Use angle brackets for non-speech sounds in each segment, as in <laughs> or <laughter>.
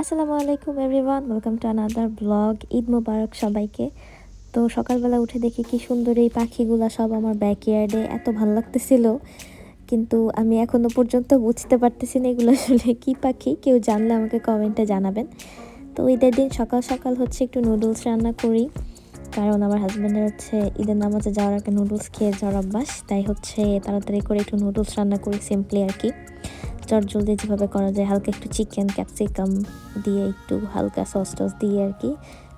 আসসালামু আলাইকুম everyone welcome to another blog Eid Mubarak সবাইকে। তো সকালবেলা উঠে দেখি কি সুন্দর এই পাখিগুলো সব আমার ব্যাকইয়ার্ডে এত ভালো লাগতেছিল। কিন্তু আমি এখনও পর্যন্ত বুঝতে পারতেছি না এগুলো আসলে কী পাখি, কেউ জানলে আমাকে কমেন্টে জানাবেন। তো ঈদের দিন সকাল সকাল হচ্ছে একটু নুডলস রান্না করি। কারণ আমার হাজব্যান্ডের হচ্ছে ঈদের নামাজে যাওয়ার আগে নুডলস খেয়ে যাওয়ার অভ্যাস, তাই হচ্ছে তাড়াতাড়ি করে একটু নুডলস রান্না করি সিম্পলি আর কি। চট জলদি যেভাবে করা যায়, হালকা একটু চিকেন ক্যাপসিকাম দিয়ে একটু হালকা সস টস দিয়ে আর কি।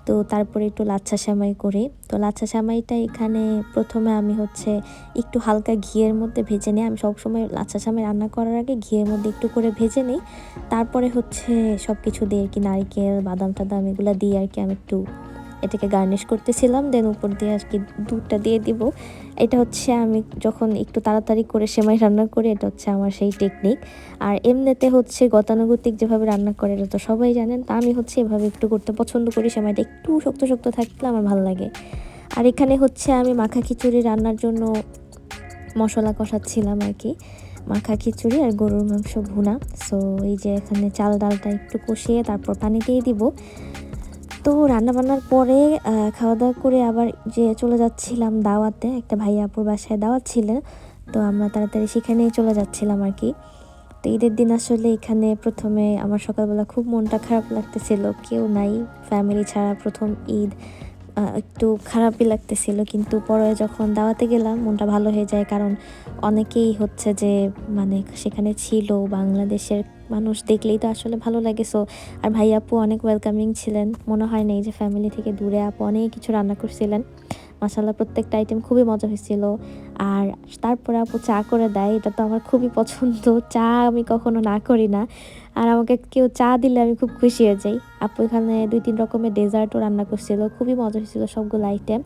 তো তারপরে একটু লাচ্ছা সেমাই করি। তো লাচ্ছা সেমাইটা এখানে প্রথমে আমি হচ্ছে একটু হালকা ঘিয়ের মধ্যে ভেজে নিই। আমি সবসময় লাচ্ছা সেমাই রান্না করার আগে ঘিয়ের মধ্যে একটু করে ভেজে নিই। তারপরে হচ্ছে সব কিছু দিয়ে আর কি, নারিকেল, বাদাম, টাদাম এগুলো দিয়ে আর কি আমি একটু এটাকে গার্নিশ করতেছিলাম দেন উপর দিয়ে আর কি দুধটা দিয়ে দিব। এটা হচ্ছে আমি যখন একটু তাড়াতাড়ি করে সেমাই রান্না করি, এটা হচ্ছে আমার সেই টেকনিক আর এমনিতে হচ্ছে গতানুগতিক যেভাবে রান্না করে, এটা তো সবাই জানেন, তা আমি হচ্ছে এভাবে একটু করতে পছন্দ করি, সেমাইটা একটু শক্ত শক্ত থাকলে আমার ভালো লাগে। আর এখানে হচ্ছে আমি মাখা খিচুড়ি রান্নার জন্য মশলা কষাচ্ছিলাম আর কি মাখা খিচুড়ি আর গরুর মাংস ভুনা। সো এই যে এখানে চাল ডালটা একটু কষিয়ে তারপর পানি দিয়ে দিব। তো রান্নাবান্নার পরে খাওয়া দাওয়া করে আবার যে চলে যাচ্ছিলাম দাওয়াতে, একটা ভাই আপুর বাসায় দাওয়াত ছিলেন তো আমরা তাড়াতাড়ি সেখানেই চলে যাচ্ছিলাম আর কি। তো ঈদের দিন আসলে এখানে প্রথমে আমার সকালবেলা খুব মনটা খারাপ লাগতেছিল, কেউ নাই ফ্যামিলি ছাড়া প্রথম ঈদ। একটু খারাপই লাগতেছিল, কিন্তু পরে যখন দাওয়াতে গেলাম, মনটা ভালো হয়ে যায়, কারণ অনেকেই হচ্ছে যে মানে সেখানে ছিল, বাংলাদেশের মানুষ দেখলেই তো আসলে ভালো লাগে। সো আর ভাই আপু অনেক ওয়েলকামিং ছিলেন। মনে হয় না এই যে ফ্যামিলি থেকে দূরে আপু অনেক কিছু রান্না করছিলেন। মাসাল্লাহ প্রত্যেকটা আইটেম খুবই মজা হয়েছিল। আর তারপরে আপু চা করে দেয়, এটা তো আমার খুবই পছন্দ। চা আমি কখনো না করি না। আর আমাকে কেউ চা দিলে আমি খুব খুশি হয়ে যাই। আপু এখানে দুই তিন রকমের ডেজার্টও রান্না করছিল, খুবই মজা হয়েছিল সবগুলো আইটেম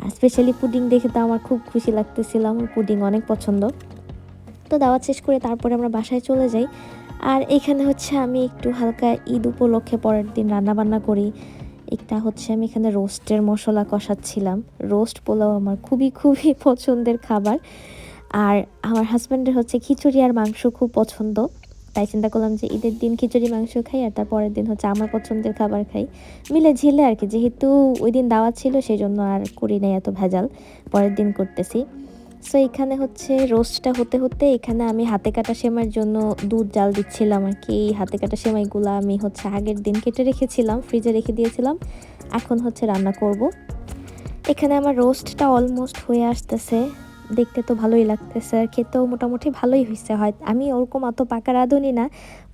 আর স্পেশালি পুডিং দেখে তো আমার খুব খুশি লাগতেছিল, আমার পুডিং অনেক পছন্দ। তো দাওয়াত শেষ করে তারপরে আমরা বাসায় চলে যাই। আর এখানে হচ্ছে আমি একটু হালকা ঈদ উপলক্ষে পরের দিন রান্না বান্না করি। একটা হচ্ছে আমি এখানে রোস্টের মশলা কষাচ্ছিলাম। রোস্ট পোলাও আমার খুবই খুবই <laughs> পছন্দের খাবার। আর আমার হাজব্যান্ডের হচ্ছে খিচুড়ি আর মাংস খুব পছন্দ। তাই চিন্তা করলাম যে ঈদের দিন খিচুড়ি, মাংস খাই আর তার পরের দিন হচ্ছে আমার পছন্দের খাবার খাই। মিলে ঝিলে আর কি, যেহেতু ওই দিন দাওয়াত ছিল সেই জন্য আর করি নাই এত ভেজাল। পরের দিন করতেছি। সো এখানে হচ্ছে রোস্টটা হতে হতে এখানে আমি হাতে কাটা সেমাইয়ের জন্য দুধ, জাল দিচ্ছিলাম আর কি। এই হাতে কাটা সেমাইগুলো আমি হচ্ছে আগের দিন কেটে রেখেছিলাম ফ্রিজে রেখে দিয়েছিলাম। এখন হচ্ছে রান্না করব। এখানে আমার রোস্টটা অলমোস্ট হয়ে আসতেছে। দেখতে তো ভালোই লাগতেছে আর খেতেও মোটামুটি ভালোই হয়েছে হয়, আমি ওরকম অত পাকা রাঁধুনি না,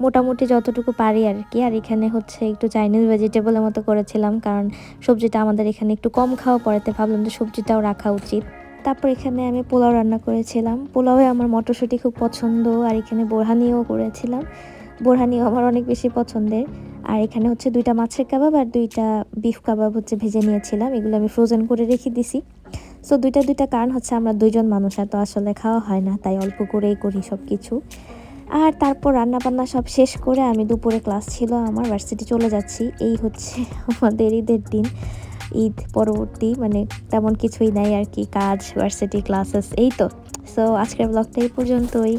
মোটামুটি যতটুকু পারি আর কি। আর এখানে হচ্ছে একটু চাইনিজ ভেজিটেবলের মতো করেছিলাম, কারণ সবজিটা আমাদের এখানে একটু কম খাওয়া পড়াতে ভাবলাম যে সবজিটাও রাখা উচিত। তারপর এখানে আমি পোলাও রান্না করেছিলাম। পোলাওয়ে আমার মটরশুঁটি খুব পছন্দ, আর এখানে বোরহানিও করেছিলাম। বোরহানিও আমার অনেক বেশি পছন্দের। আর এখানে হচ্ছে দুইটা মাছের কাবাব আর দুইটা বিফ কাবাব হচ্ছে ভেজে নিয়েছিলাম। এগুলো আমি ফ্রোজেন করে রেখে দিছি। সো দুইটা দুইটা কারণ হচ্ছে আমরা দুইজন মানুষ, এত আসলে খাওয়া হয় না, তাই অল্প করেই করি সব কিছু আর তারপর রান্না বান্না সব শেষ করে আমি দুপুরে ক্লাস ছিল আমার ভার্সিটি চলে যাচ্ছি। এই হচ্ছে <laughs> আমাদের ঈদের দিন। ঈদ পরবর্তী মানে তেমন কিছুই নাই আর কি, কাজ ভার্সিটি ক্লাসেস এই তো। সো আজকের ব্লগটা এই পর্যন্তই।